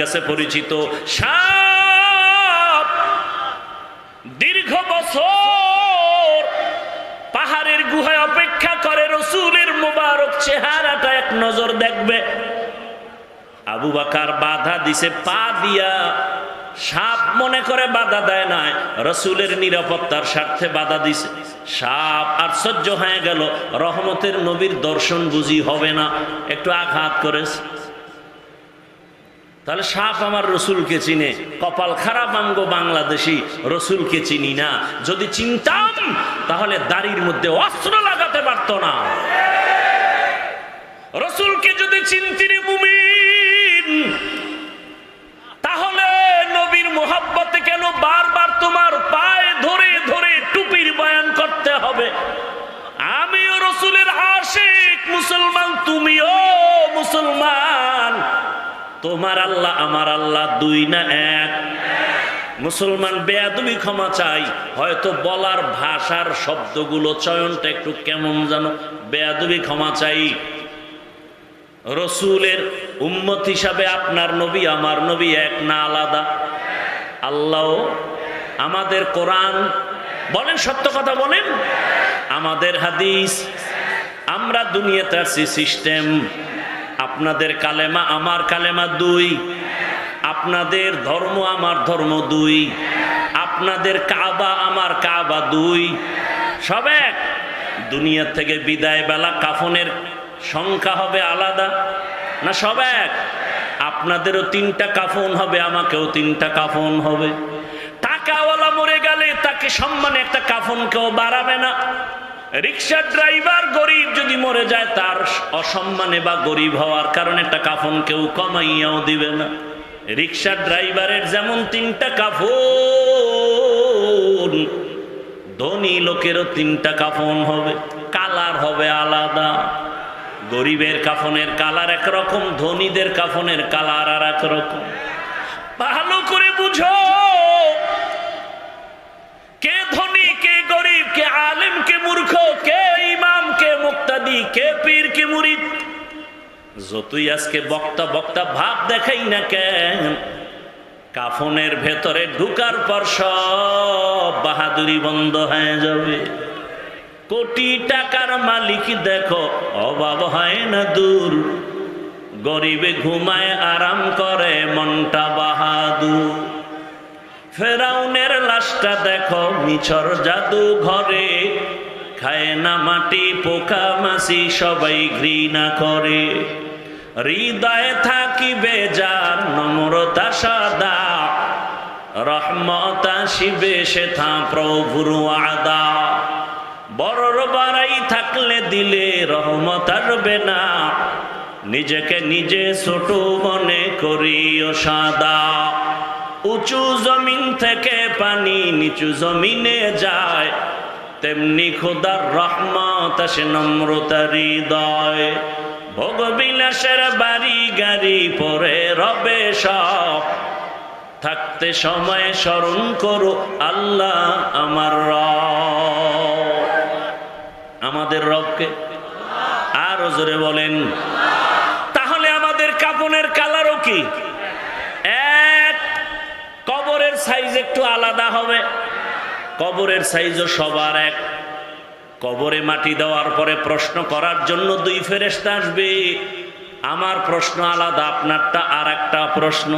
কাছে পরিচিত সাপ দীর্ঘ বছর পাহাড়ের গুহায় অপেক্ষা করে, রসুলের মোবারক চেহারাটা এক নজর দেখবে। আবু বাকার বাধা দিছে, পা দিয়া সাপ মনে করে বাধা দেয় নাই, রসুলের নিরাপত্তার স্বার্থে বাধা দিছে। সাপ আশ্চর্য হয়ে গেল, রহমতের নবীর দর্শন বুঝি হবে না। একটু আঘাত করেছে। তাহলে সাপ আমার রসুলকে চিনে, কপাল খারাপ আঙ্গ বাংলাদেশি রসুলকে চিনি না। যদি চিনতাম, তাহলে দাড়ির মধ্যে অস্ত্র লাগাতে পারত না। রসুলকে যদি চিনতিনি মুমিন তোমার আল্লাহ, আমার আল্লাহ, দুই না এক? মুসলমান বেয়াদুমি ক্ষমা চাই। হয়তো বলার ভাষার শব্দগুলো, চয়নটা একটু কেমন যেন বেয়াদুমি ক্ষমা চাই। রসুলের উম্মত হিসাবে আপনার নবী, আমার নবী এক না আলাদা? আল্লাহ আমাদের কোরআন বলেন, সত্য কথা বলেন? আমাদের হাদিস, আমরা দুনিয়াতে আছি, সিস্টেম। আপনাদের কালেমা আমার কালেমা দুই। আপনাদের ধর্ম আমার ধর্ম দুই। আপনাদের কাবা আমার কাবা দুই। সব এক। দুনিয়া থেকে বিদায় বেলা কাফনের সংখ্যা হবে আলাদা, না সব এক? আপনাদেরও তিনটা কাফন হবে, আমাকেও তিনটা কাফন হবে। টাকাওয়ালা মরে গেলে তাকে সম্মানে একটা কাফন কেউ বাড়াবে না। রিক্সা ড্রাইভার গরিব যদি মরে যায়, তার অসম্মানে বা গরিব হওয়ার কারণে একটা কাফন কেউ কমাইয়াও দিবে না। রিক্সা ড্রাইভারের যেমন তিনটা কাফন, ধনী লোকেরও তিনটা কাফন হবে, কালার হবে আলাদা। গরিবের কাফনের কালার একরকম, ধনীদের কাফনের কালার আর একরকম ভালো করে বুঝো, কে ধনী মূর্খ, কে ইমাম, কে মুক্তাদি, কে পীর, কে মুরিদ? যতই আজকে বক্তা বক্তা ভাব দেখাই না কেন, কাফনের ভেতরে ঢুকার পর সব বাহাদুরি বন্ধ হয়ে যাবে। কোটি টাকার মালিক দেখো, অভাব হয় না দূর। গরিবে ঘুমায়, আরাম করে, মনটা বাহাদুর। ফেরাউনের লাশটা দেখো, মিছর জাদু ঘরে খায় না মাটি, পোকা মাসি সবাই ঘৃণা করে। হৃদয়ে থাকিবে যার নম্রতা সাদা, রহমত আসিবে সে থা প্রভুর আদা বড়র বাড়াই থাকলে দিলে রহমত আসবে না, নিজেকে নিজে ছোট মনে করিও সাদা। উঁচু জমিন থেকে পানি নিচু জমিনে যায় তেমনি খোদার রহমত আসে নম্রতা হৃদয়। ভোগ বিলাসের বাড়ি গাড়ি পরে রবে সব। থাকতে সময় স্মরণ করো, আল্লাহ আমার আমাদের রবকে আরও জোরে বলেন। তাহলে আমাদের কাপনের কালারও কি? এক, কবরের সাইজ একটু আলাদা হবে। কবরের সাইজও সবার এক। কবরে মাটি দেওয়ার পরে প্রশ্ন করার জন্য দুই ফেরেস্তা আসবে। আমার প্রশ্ন আলাদা, আপনারটা আর একটা প্রশ্ন।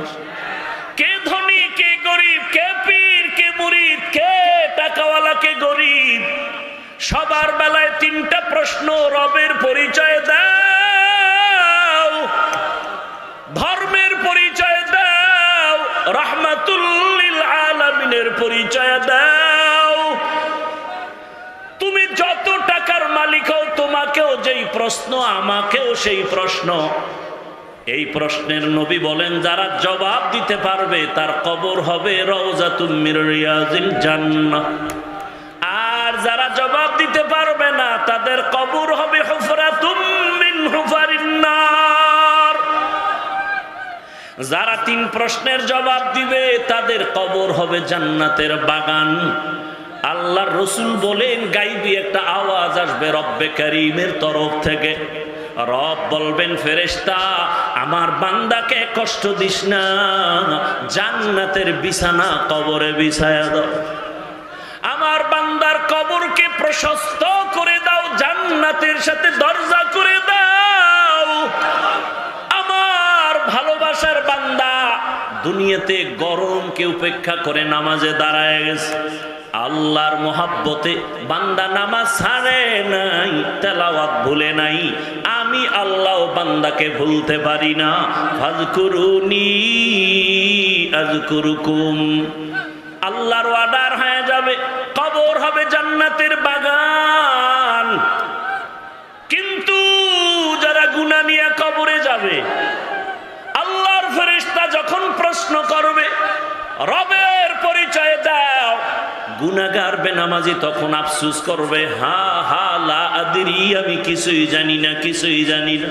কে ধনী, কে গরিব, কে পীর, কে মুরিদ, কে টাকাওয়ালা, কে গরিব? সবার বেলায় তিনটা প্রশ্ন, রবের পরিচয় দাও, ধর্মের পরিচয় দাও রহমাতুল্লিল প্রশ্ন, আমাকেও সেই প্রশ্ন। এই প্রশ্নের নবী বলেন, যারা জবাব দিতে পারবে, তার কবর হবে আর যারা জবাব দিতে পারবে না, তাদের কবর হবে যারা তিন প্রশ্নের জবাব দিবে, তাদের কবর হবে জান্নাতের বাগান। আল্লাহর রসুল বলেন গাইবি একটা আওয়াজ আসবে রব্বে করিমের তরফ থেকে। রব বলবেন, ফেরেশতা, আমার বান্দাকে কষ্ট দিস না, জান্নাতের বিছানা কবরে বিছায়া দাও। আমার বান্দার কবরকে প্রশস্ত করে দাও, জান্নাতের সাথে দরজা করে দাও। আমার ভালোবাসার বান্দা দুনিয়াতে গরমকে উপেক্ষা করে নামাজে দাঁড়ায় গেছে। আল্লাহর মোহাব্বতে বান্দা নামাজ ছাড়ে নাই, তেলাওয়াত ভুলে নাই। আমি আল্লাহ বান্দাকে ভুলতে পারি না। ফাজকুরুনি আজকুরুকুম। আল্লাহর অর্ডার হয়ে যাবে, কবর হবে জান্নাতের বাগান। কিন্তু যারা গুনা নিয়ে কবরে যাবে, আল্লাহর ফেরেশতা যখন প্রশ্ন করবে রবের পরিচয় দাও। গুনাগার বেনামাজি তখন আফসুস করবে, হা হা, লা আদিরি, আমি কিছুই জানি না, কিছুই জানি না।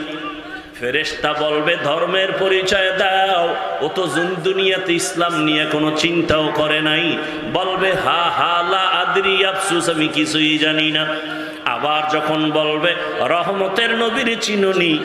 ফেরেশতা বলবে, ধর্মের পরিচয় দাও। ও তো জুন দুনিয়াতে ইসলাম নিয়ে কোনো চিন্তাও করে নাই। বলবে, হা হা, লা আদরি, আফসুস, আমি কিছুই জানি না। আবার যখন বলবে, রহমতের নবীর চিনুনি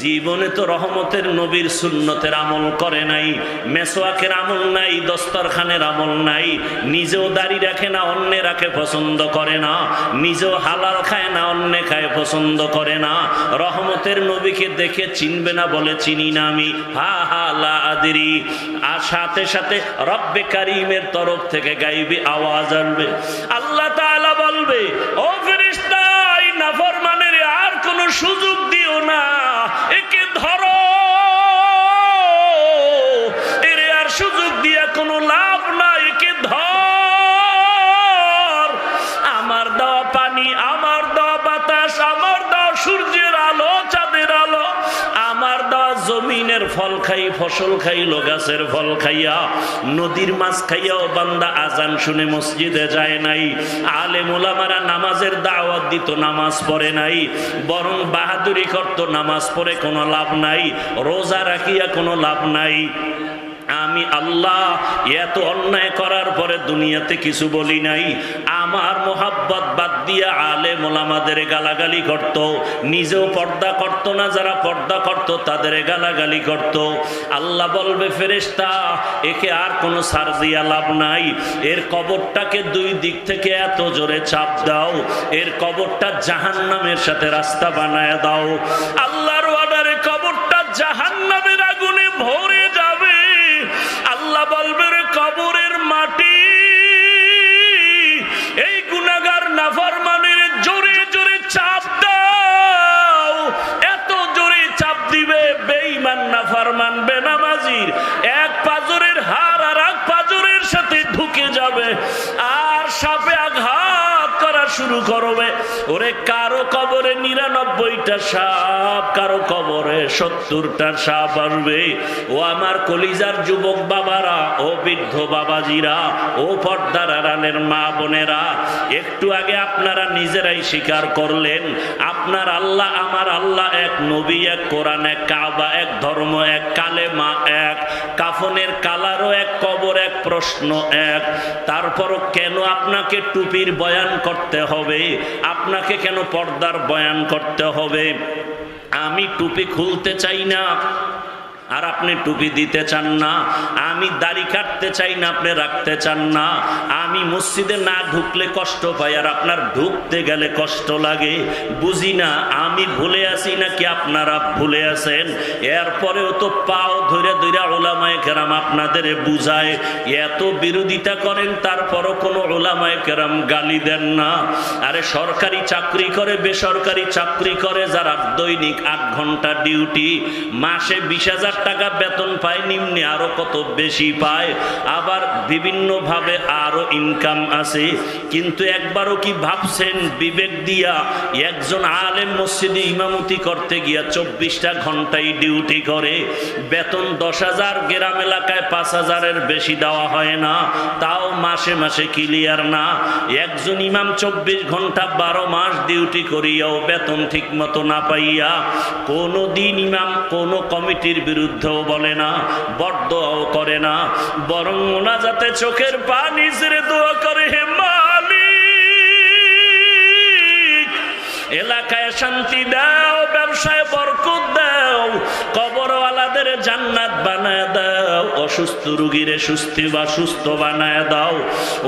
জীবনে তো রহমতের নবীর সুন্নতের আমল করে নাই, মেসোয়াকের আমল নাই, দস্তরখানের আমল নাই, নিজেও দাড়ি রাখে না, অন্যে রাখে পছন্দ করে না, নিজেও হালাল খায় না, অন্যে খায় পছন্দ করে না। রহমতের নবীকে দেখে চিনবে না বলে চিনি না আমি। হা হা, লা আদিরি। আর সাথে সাথে রব্বে কারিমের তরফ থেকে গাইবে আওয়াজ আসবে আল্লাহ তাআলা বলবে, ও ফেরেশতা এই আর কোনো সুযোগ দিও না। কোনো লাভ নাই, একে ধর। আমার দেওয়া পানি, আমার দেওয়া বাতাস, আমার দেওয়া সূর্যের আলো, চাঁদের আলো। আমার দেওয়া জমিনের ফল খাই, ফসল খাইলো গাছের ফল খাইয়া, নদীর মাছ খাইয়াও বান্দা আজান শুনে মসজিদে যায় নাই। আলে মোলামারা নামাজের দাওয়াত দিত, নামাজ পড়ে নাই। বরং বাহাদুরি করতো, নামাজ পড়ে কোনো লাভ নাই, রোজা রাখিয়া কোনো লাভ নাই। আমি আল্লাহ, এত অন্যায় করার পরে দুনিয়াতে কিছু বলি নাই। আমার মোহাব্বত বাদ দিয়া আলে মোলামাদের গালাগালি করত, নিজেও পর্দা করত না, যারা পর্দা করত তাদের গালাগালি করত। আল্লাহ বলবে, ফেরেশতা, একে আর কোনো সার দিয়া লাভ নাই। এর কবরটাকে দুই দিক থেকে এত জোরে চাপ দাও, এর কবরটা জাহান্নামের সাথে রাস্তা বানায় দাও। আল্লাহর বেনামাজির এক পাজরের হার আর এক পাজরের সাথে ঢুকে যাবে। আর সাপে শুরু করবে। ওরে, কারও কবরে নিরানব্বইটা সাপ, কারও কবরে সত্তরটা সাপ আসবে। ও আমার কলিজার যুবক বাবারা, ও বৃদ্ধ বাবাজিরা, ও পর্দার আড়ালের মা বোনেরা, একটু আগে আপনারা নিজেরাই স্বীকার করলেন, আপনার আল্লাহ, আমার আল্লাহ এক নবী, এক কোরআন, এক কাবা, এক ধর্ম, এক কালেমা, এক কাফনের কালারও এক প্রশ্ন এক, তারপরও কেন আপনাকে টুপির বয়ান করতে হবে? আপনাকে কেন পর্দার বয়ান করতে হবে? আমি টুপি খুলতে চাই না। আর আপনি টুপি দিতে চান না, আমি দাড়ি কাটতে চাই না, আপনি রাখতে চান না, আমি মসজিদে না ঢুকলে কষ্ট পাই, আর আপনার ঢুকতে গেলে কষ্ট লাগে। বুঝি না, আমি ভুলে আছি নাকি আপনারা ভুলে আছেন? এরপরেও তো পাও ধরে ধরে ওলামায় কেরাম আপনাদের বুঝায়, এত বিরোধিতা করেন, তারপরও কোনো ওলামায় কেরাম গালি দেন না। আরে সরকারি চাকরি করে, বেসরকারি চাকরি করে, যারা দৈনিক আট ঘণ্টা ডিউটি, মাসে বিশ হাজার টাকা বেতন পায়, নিম্নে আরও কত বেশি পায়, আবার বিভিন্নভাবে আরও ইনকাম আছে। কিন্তু একবারও কি ভাবছেন বিবেক দিয়া একজন আলেম মসজিদে ইমামতি করতে গিয়া চব্বিশটা ঘন্টায় ডিউটি করে? বেতন দশ হাজার, গ্রাম এলাকায় পাঁচ হাজারের বেশি দেওয়া হয় না, তাও মাসে মাসে ক্লিয়ার না। একজন ইমাম চব্বিশ ঘণ্টা বারো মাস ডিউটি করিয়াও বেতন ঠিক মতো না পাইয়া, কোনো দিন ইমাম কোনো কমিটির বিরুদ্ধেও বলে না, বরদোয়াও করে না, বরং ওনা যাতে চোখের পানি ছেড়ে দোয়া করে, হে মালিক, এলাকায় শান্তি দাও, ব্যবসায় বরকত দাও, কবরওয়ালাদের জান্নাত বানায় দাও। অসুস্থ রুগীরে সুস্থি বা সুস্থ বানায় দাও।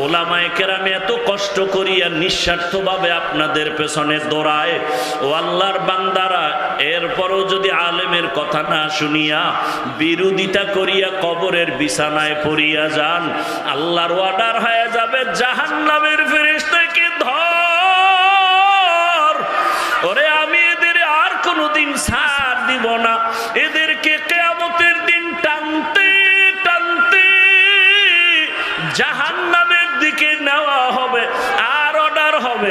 ওলামায় কেরামে এত কষ্ট করিয়া নিঃস্বার্থভাবে আপনাদের পেছনে দৌড়ায়। ও আল্লাহর বান্দারা, এরপরও যদি আলেমের কথা না শুনিয়া বিরোধিতা করিয়া কবরের বিছানায় পড়িয়া যান, আল্লাহর অর্ডার হয়ে যাবে জাহান নামের ফেরেশ থেকে ধর। ওরে আমি এদের আর কোনোদিন ছাড় দিব না। এদেরকে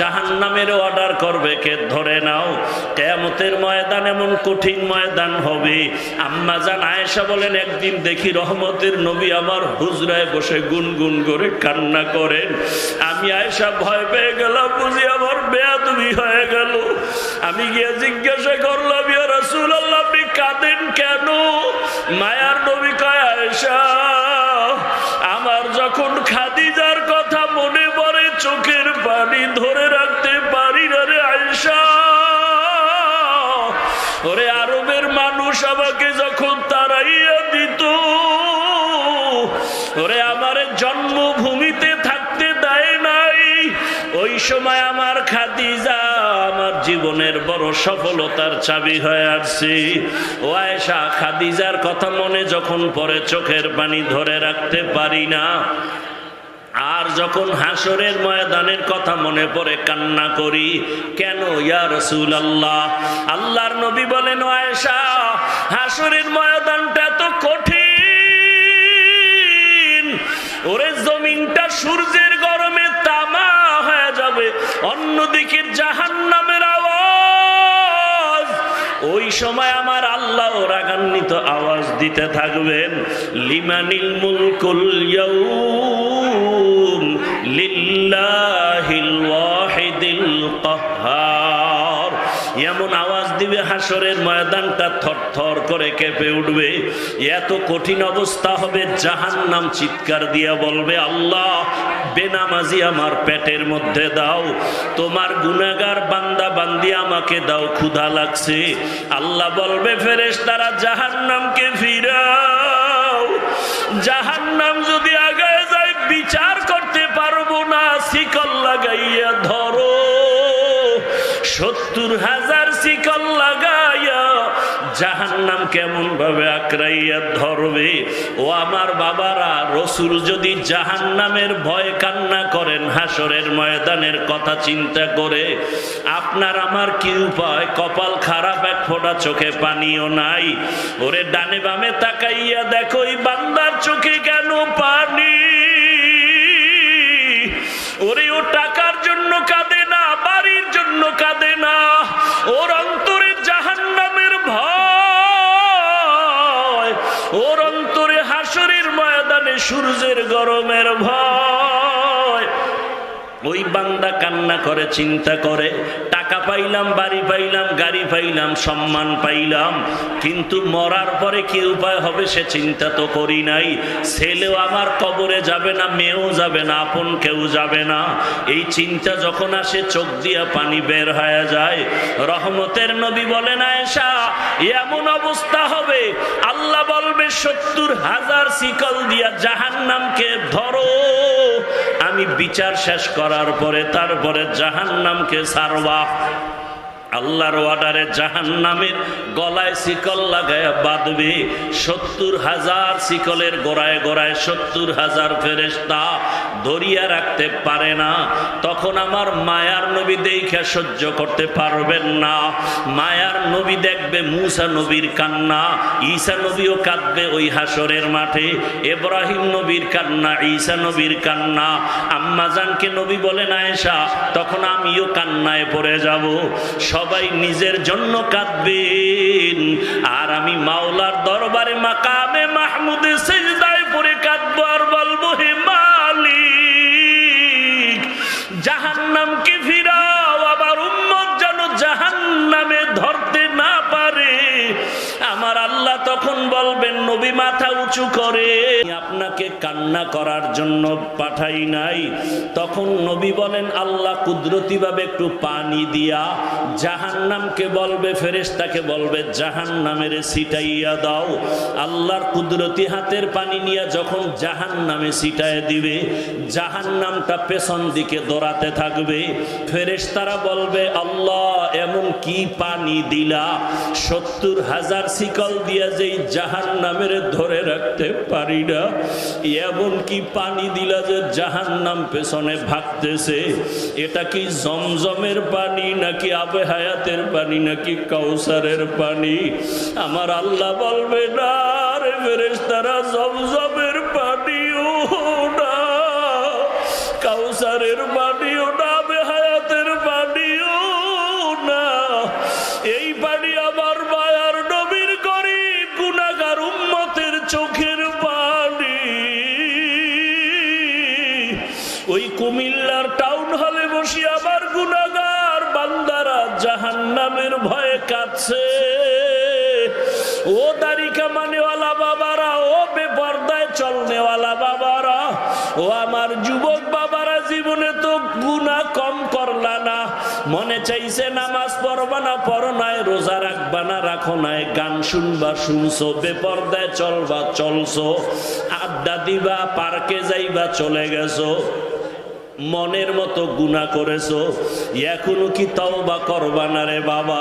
তাআলা জাহান্নামের অর্ডার করবে কে? ধরে নাও, কেয়ামতের ময়দান এমন কঠিন ময়দান হবে। আম্মা জান আয়েশা বলেন, একদিন দেখি রহমতের নবী আমার হুজরায় বসে গুনগুন করে কান্না করেন। আমি আয়েশা ভয় পেয়ে গেলাম, বুঝি আমার বেয়াদবি হয়ে গেল। আমি গিয়ে জিজ্ঞাসা করলাম, ইয়া রাসূলুল্লাহ, আপনি কাঁদেন কেন? মায়ার নবী কয়, আয়েশা আমার যখন খাদিজার কথা মনে পড়ে, চোখের পানি ধরে রাখতে পারি না রে আয়সা ওরে আরবের মানুষ আমাকে যখন তারাইয়া দিত, ওরে আমার নাই ওই সময় আমার খাদিজা আমার জীবনের বড় সফলতার চাবি হয়ে আসছে। ও আয়েশা, খাদিজার কথা মনে যখন পরে চোখের পানি ধরে রাখতে পারি না। আর যখন হাসরের ময়দানের কথা মনে পড়ে, কান্না করি, কেন ইয়া রসুল আল্লাহ আল্লাহর নবী বলেন আয়েশা, হাসরের ময়দানটা এত কঠিন। ওরে জমিনটা সূর্যের যাবে অন্যদিকে জাহান নামের আওয়াজ। ওই সময় আমার আল্লাহ রাগান্বিত আওয়াজ দিতে থাকবেন, লিমানিল মুলকুল ইয়াউম লিল্লাহিল ওয়াহিদিল কাহ্হার এমন আওয়াজ দিবে হাসরের ময়দানটা থরথর করে কেঁপে উঠবে। এত কঠিন অবস্থা হবে, জাহান্নাম চিৎকার দিয়া বলবে, আল্লাহ বেনামাজি আমার পেটের মধ্যে দাও। তোমার গুনাগার বান্দা বান্দি আমাকে দাও, ক্ষুধা লাগছে। আল্লাহ বলবে ফেরেশ তারা জাহান নামকে ফিরাও। জাহান নাম যদি আগায় যায়, বিচার করতে পারব না, শিকল লাগাইয়া ধরো। সত্তর হাজার শিকল জাহান্নাম কেমন ভাবে আঁকড়াইয়া ধরবে? ও আমার বাবারা, রসুল যদি জাহান্নামের ভয় কান্না করেন হাসরের ময়দানের কথা চিন্তা করে, আপনার আমার কি উপায়? কপাল খারাপ, এক ফোঁটা চোখে পানিও নাই। ওরে ডানে বামে তাকাইয়া দেখো, এই বান্দার চোখে কেন পানি? ওরে ও টাকার জন্য কাঁদে না, বাড়ির জন্য কাঁদে না। ওর অন্তরে সূর্যের গরমের ভয়। ওই বান্দা কান্না করে, চিন্তা করে, টাকা পাইলাম, বাড়ি পাইলাম, গাড়ি পাইলাম, সম্মান পাইলাম, কিন্তু মরার পরে কি উপায় হবে সে চিন্তা তো করি নাই। ছেলেও আমার কবরে যাবে না, মেয়েও যাবে না, আপন কেউ যাবে না। এই চিন্তা যখন আসে, চোখ দিয়া পানি বের হয়ে যায়। রহমতের নবী বলেন, আয়েশা, এমন অবস্থা হবে। আল্লাহ বলবে, সত্তর হাজার শিকল দিয়া জাহান্নামকে ধরো। আমি বিচার শেষ করার পরে তারপরে জাহান্নামকে সারবা আল্লাহর অর্ডারে জাহান নামের গলায় শিকল লাগায় বাঁধবে। সত্তর হাজার শিকলের গোড়ায় গোড়ায় সত্তর হাজার ফেরেস্তা ধরিয়া রাখতে পারে না। তখন আমার মায়ার নবী দেখে সহ্য করতে পারবেন না। মায়ার নবী দেখবে মুসা নবীর কান্না, ঈসা নবীও কাঁদবে ওই হাসরের মাঠে। এব্রাহিম নবীর কান্না, ঈসা নবীর কান্না। আম্মাজানকে নবী বলেন, আয়েশা, তখন আমিও কান্নায় পড়ে যাব। সবাই নিজের জন্য কাঁদবেন। আর আমি মাওলার দরবারে মাকামে মাহমুদে সেজদায় পরে কাঁদবো আর বলব, হে মালিক নবী মাথা উঁচু করে। আপনাকে কান্না করার জন্য পাঠাই নাই। তখন নবী বলেন, আল্লাহ কুদরতি ভাবে একটু পানি দিয়া জাহান্নামকে বলবে, ফেরেশতাকে বলবে, জাহান্নামের সিটাইয়া দাও। আল্লাহর কুদরতি হাতের পানি নিয়ে যখন জাহান্নামে সিটায় দিবে, জাহান্নামটা পেছন দিকে দৌড়াতে থাকবে। ফেরেশতারা বলবে, আল্লাহ, এমন কি পানি দিলা? সত্তর হাজার শিকল দিয়া যেই জাহান নামের ধরে রাখতে পারি না। এমন কি পানি দিলা যে জাহান নাম পেছনে ভাগতেছে? এটা কি জমজমের পানি নাকি আবে হায়াতের পানি নাকি কাউসারের পানি? আমার আল্লাহ বলবে, না রে বেরেস্তারা জমজমের জাহান্নামের ভয়ে কাঁদছে। ও দাড়িকা মানেওয়ালা বাবারা, ও বেপর্দায় চলনেওয়ালা বাবারা, ও আমার যুবক বাবারা, জীবনে তো গুণা কম করলা না। মনে চাইছে নামাজ পড়বা না পড়ো নাই, রোজা রাখবা না, রাখো নাই। গান শুনবা, শুনছো, বেপর্দায় চলবা, চলছো। আড্ডা দিবা, পার্কে যাইবা, চলে গেছো। মনের মতো গুণা করেছ? এখনও কি তওবা করবা না রে বাবা?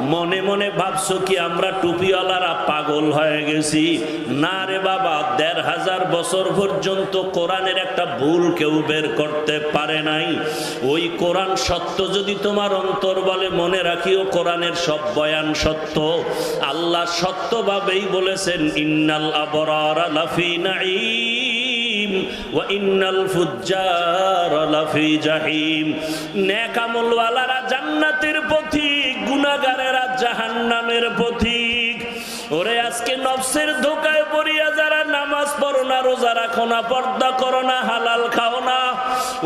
মনে মনে ভাবছ কি আমরা টুপিওয়ালারা পাগল হয়ে গেছি? না রে বাবা, দেড় হাজার বছর পর্যন্ত কোরআনের একটা ভুল কেউ বের করতে পারে নাই। ওই কোরআন সত্য যদি তোমার অন্তর বলে, মনে রাখিও কোরআনের সব বয়ান সত্য। আল্লাহ সত্যভাবেই বলেছেন, ইন্নাল আবরার লাফি জান্নাতের পথিক গুনাহগারেরা জাহান্নামের পথিক ওরে, আজকে নফসের ধোকায় পড়িয়া যারা নামাজ পড়ো না, রোজা রাখো না, পর্দা করো না, হালাল খাও না।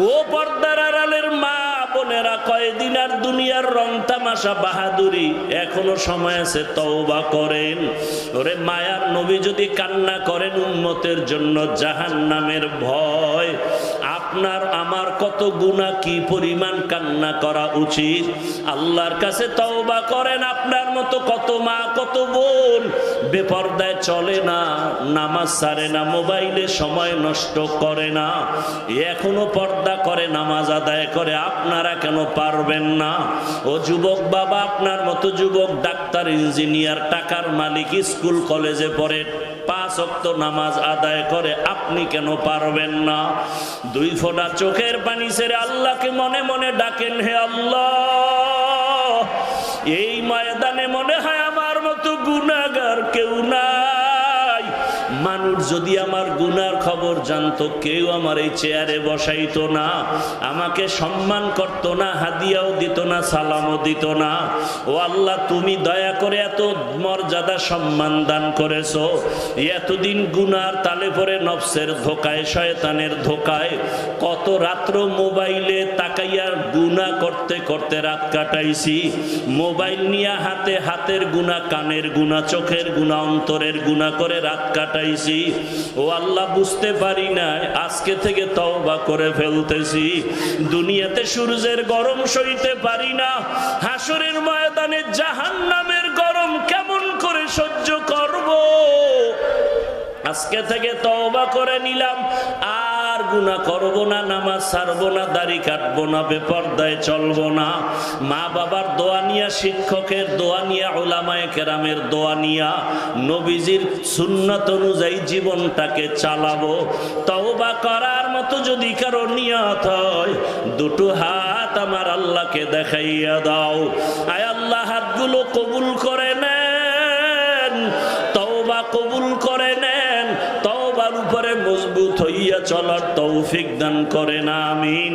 ও পর্দার আড়ালের মা বোনেরা কয়দিন আর দুনিয়ার রং তামাশা বাহাদুরি? এখনও সময় আছে তওবা করেন। ওরে মায়ার নবী যদি কান্না করেন উন্মতের জন্য জাহান নামের ভয়। আপনার আমার কত গুণা কি পরিমাণ কান্না করা উচিত? আল্লাহর কাছে তওবা করেন আপনার মতো কত মা, কত বোন। বেপর্দায় চলে না, নামাজ সারে না, মোবাইলে সময় নষ্ট করে না। এখনও পর্দা করে, নামাজ আদায় করে, আপনারা কেন পারবেন না? ও যুবক বাবা, আপনার মতো যুবক, ডাক্তার, ইঞ্জিনিয়ার, টাকার মালিক, স্কুল, কলেজে পড়ে পাঁচ অক্ত নামাজ আদায় করে আপনি কেন পারবেন না? দুই ফোঁটা চোখের পানি ছেড়ে আল্লাহকে মনে মনে ডাকেন, হে আল্লাহ, এই ময়দানে মনে হয় আমার মতো গুনাগার কেউ নাই। মানুষ যদি আমার গুনার খবর জানতো, কেউ আমার এই চেয়ারে বসাইতো না। আমাকে সম্মান করতো না, হাদিয়াও দিত না, সালামও দিত না। ও আল্লাহ, তুমি দয়া করে এত মর্যাদা সম্মান দান করেছ। এতদিন গুনার তালে পরে নফসের ধোকায়, শয়তানের ধোকায় কত রাত্র মোবাইলে তাকাইয়া গুনা করতে করতে রাত কাটাইছি। মোবাইল নিয়ে হাতে হাতের গুণা কানের গুণা চোখের গুণা অন্তরের গুণা করে রাত কাটাইছি। ও আল্লাহ, বুঝতে পারি না আজকে থেকে তওবা করে ফেলতেছি। দুনিয়াতে সূর্যের গরম সইতে পারি না। হাসরের ময়দানে জাহান্নামের গরম কেমন করে সহ্য করব? আজকে থেকে তওবা করে নিলাম। আর গুনাহ করব না, নামাজ ছাড়বো না, দাড়ি কাটবো না, বেপর্দায় চলবো না। মা বাবার দোয়া নিয়া, শিক্ষকের দোয়া নিয়া ওলামায়ে কেরামের দোয়া নিয়া, নবীজির সুন্নত অনুযায়ী জীবনটাকে চালাবো। তওবা করার মতো যদি কারও নিয়ত হয়, দুটো হাত আমার আল্লাহকে দেখাইয়া দাও। আয় আল্লাহ, হাতগুলো কবুল করে নেন, তওবা কবুল করে নেন, তওবার উপরে মজবুত হইয়া চলার তৌফিক দান করেন, আমিন।